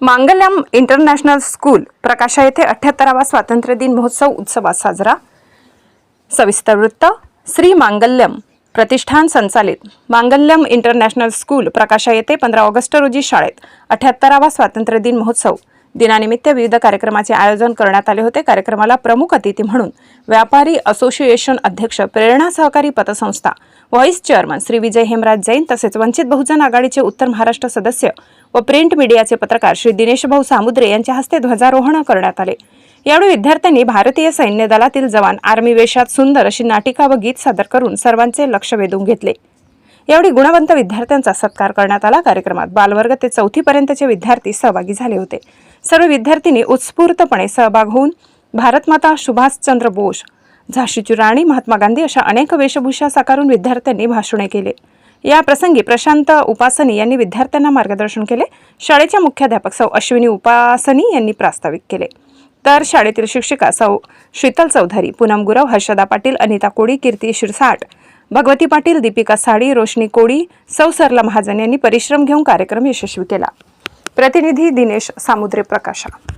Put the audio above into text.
मांगल्यम international school प्रकाशा येथे अठ्याहत्तरावा स्वातंत्र्य दिन महोत्सव उत्सवात साजरा. सविस्तर वृत्त श्री मांगल्यम प्रतिष्ठान संचालित. मांगल्यम इंटरनॅशनल स्कूल प्रकाशा येथे पंधरा ऑगस्ट रोजी शाळेत अठ्याहत्तरावा स्वातंत्र्य दिन महोत्सव. दिनानिमित्त विविध कार्यक्रमाचे आयोजन करण्यात आले होते. कार्यक्रमाला प्रमुख अतिथी म्हणून व्यापारी असोसिएशन अध्यक्ष प्रेरणा सहकारी पतसंस्था व्हाईस चेअरमन श्री विजय हेमराज जैन तसेच वंचित बहुजन आघाडीचे उत्तर महाराष्ट्र सदस्य व प्रिंट मीडियाचे पत्रकार श्री दिनेश भाऊ सामुद्रे यांच्या हस्ते ध्वजारोहण करण्यात आले. यावेळी विद्यार्थ्यांनी भारतीय सैन्य दलातील जवान आर्मी वेशात सुंदर अशी नाटिका व गीत सादर करून सर्वांचे लक्ष वेधून घेतले. यावेळी गुणवंत विद्यार्थ्यांचा सत्कार करण्यात आला. कार्यक्रमात बालवर्ग ते चौथीपर्यंतचे विद्यार्थी सहभागी झाले होते. सर्व विद्यार्थ्यांनी उत्स्फूर्तपणे सहभाग होऊन भारतमाता सुभाषचंद्र बोस झाशीची राणी महात्मा गांधी अशा अनेक वेशभूषा साकारून विद्यार्थ्यांनी भाषणे केले. या प्रसंगी प्रशांत उपासनी यांनी विद्यार्थ्यांना मार्गदर्शन केले. शाळेच्या मुख्याध्यापक सौ अश्विनी उपासनी यांनी प्रास्ताविक केले. तर शाळेतील शिक्षिका सौ शीतल चौधरी पूनम गुरव हर्षदा पाटील अनिता कोळी कीर्ती शिरसाट भगवती पाटील दीपिका साडी रोशनी कोळी सौ सरला महाजन यांनी परिश्रम घेऊन कार्यक्रम यशस्वी केला. प्रतिनिधी दिनेश सामुद्रे प्रकाशा.